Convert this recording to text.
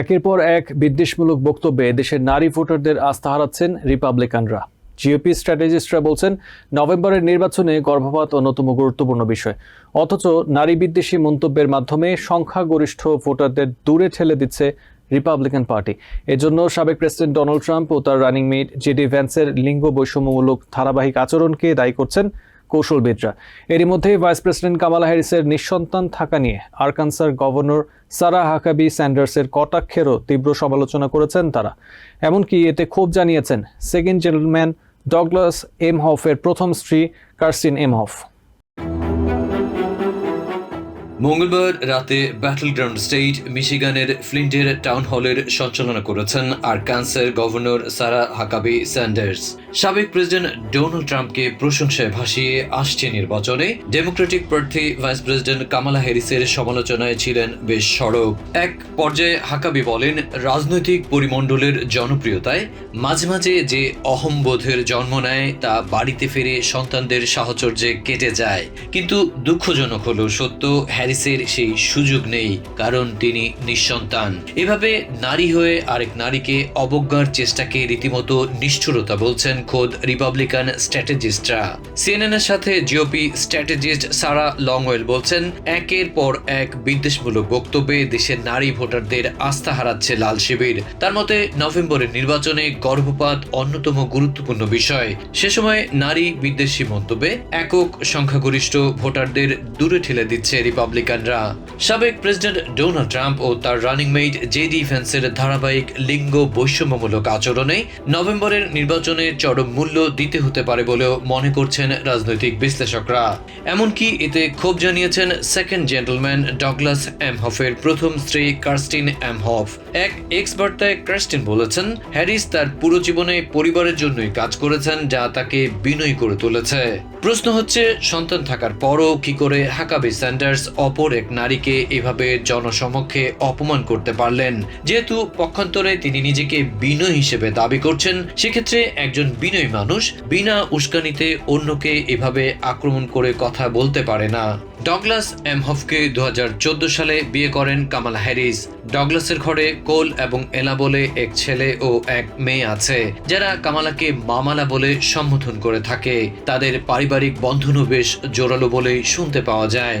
একের পর এক বিদ্বেষমূলক বক্তব্যে দেশের নারী ভোটারদের আস্থা হারাচ্ছেন রিপাবলিকানরা। জিওপি স্ট্র্যাটেজিস্টরা বলছেন, নভেম্বরের নির্বাচনে গর্ভপাত অন্যতম গুরুত্বপূর্ণ বিষয়। অথচ নারী বিদ্বেষী মন্তব্যের মাধ্যমে সংখ্যাগরিষ্ঠ ভোটারদের দূরে ঠেলে দিচ্ছে রিপাবলিকান পার্টি। এজন্য সাবেক প্রেসিডেন্ট ডোনাল্ড ট্রাম্প ও তার রানিং মেট জেডি ভ্যান্সের লিঙ্গ বৈষম্যমূলক ধারাবাহিক আচরণকে দায়ী করছেন কৌশলবিদরা। এরই মধ্যে ভাইস প্রেসিডেন্ট কামালা হ্যারিসের নিঃসন্তান থাকা নিয়ে আরকানসার গভর্নর সারা হাকাবি স্যান্ডার্সের কটাক্ষেরও তীব্র সমালোচনা করেছেন তারা। এমনকি এতে ক্ষোভ জানিয়েছেন সেকেন্ড জেন্টলম্যান ডগলাস এমহফের প্রথম স্ত্রী কার্সিন এম হফ মঙ্গলবার রাতে ব্যাটল গ্রাউন্ড স্টেট মিশিগানের ফ্লিন্টের টাউন হলের সঞ্চালনা করেছেন Arkansas governor Sarah Huckabee Sanders সাবেক প্রেসিডেন্ট ডোনাল্ড ট্রাম্পকে প্রশংসায় ভাসিয়ে আসছে নির্বাচনে। ডেমোক্রেটিক প্রার্থী ভাইস প্রেসিডেন্ট কামালা হ্যারিসের সমালোচনায় ছিলেন বেশ সরব। এক পর্যায়ে হাকাবি বলেন, রাজনৈতিক পরিমণ্ডলের জনপ্রিয়তায় মাঝে মাঝে যে অহংবোধের জন্ম নেয় তা বাড়িতে ফিরে সন্তানদের সাহচর্যে কেটে যায়। কিন্তু দুঃখজনক হলো সত্য হ্যারিসের সেই সুযোগ নেই, কারণ তিনি নিঃসন্তান। এভাবে নারী হয়ে আরেক নারীকে অবজ্ঞার চেষ্টাকে রীতিমতো নিষ্ঠুরতা বলছেন খোদ রিপাবলিকান স্ট্র্যাটেজিস্টরা। সিএনএন এর সাথে জিওপি স্ট্র্যাটেজিস্ট সারা লংওয়েল বলছেন, একের পর এক বিদ্বেষমূলক বক্তব্যে দেশের নারী ভোটারদের আস্থা হারাচ্ছে লাল শিবির। তার মতে, নভেম্বরের নির্বাচনে গর্ভপাত অন্যতম গুরুত্বপূর্ণ বিষয়। সে সময় নারী বিদ্বেষী মন্তব্যে একক সংখ্যাগরিষ্ঠ ভোটারদের দূরে ঠেলে দিচ্ছে রিপাবলিকানরা সাবেক প্রেসিডেন্ট ডোনাল্ড ট্রাম্প ও তার রানিং মেট জেডি ফ্যান্সের ধারাবাহিক লিঙ্গ বৈষম্যমূলক আচরণে নভেম্বরের নির্বাচনে চরম মূল্য দিতে হতে পারে বলেও মনে করছেন রাজনৈতিক বিশ্লেষকরা। এমনকি এতে ক্ষোভ জানিয়েছেন সেকেন্ড জেন্টলম্যান ডগলাস এম হফের প্রথম স্ত্রী কার্স্টিন এম হফ এক এক্স বার্তায় কার্স্টিন বলেছেন, হ্যারিস তার পুরো জীবনে পরিবারের জন্যই কাজ করেছেন যা তাকে বিনয়ী করে তুলেছে। প্রশ্ন হচ্ছে, সন্তান থাকার পরও কি করে হাকাবি স্যান্ডার্স অপর এক নারীকে এভাবে জনসমক্ষে অপমান করতে পারলেন। যেহেতু পক্ষান্তরে তিনি নিজেকে বিনয় হিসেবে দাবি করছেন, সেক্ষেত্রে একজন বিনয়ী মানুষ বিনা উস্কানিতে অন্যকে এভাবে আক্রমণ করে কথা বলতে পারে না। ডগলাস এমহফকে দু হাজার চোদ্দ সালে বিয়ে করেন কামাল হ্যারিস। ডগলাসের ঘরে কোল এবং এলা বলে এক ছেলে ও এক মেয়ে আছে, যারা কামালাকে মামালা বলে সম্বোধন করে থাকে। তাদের পারিবারিক বন্ধনও বেশ জোরালো বলেই শুনতে পাওয়া যায়।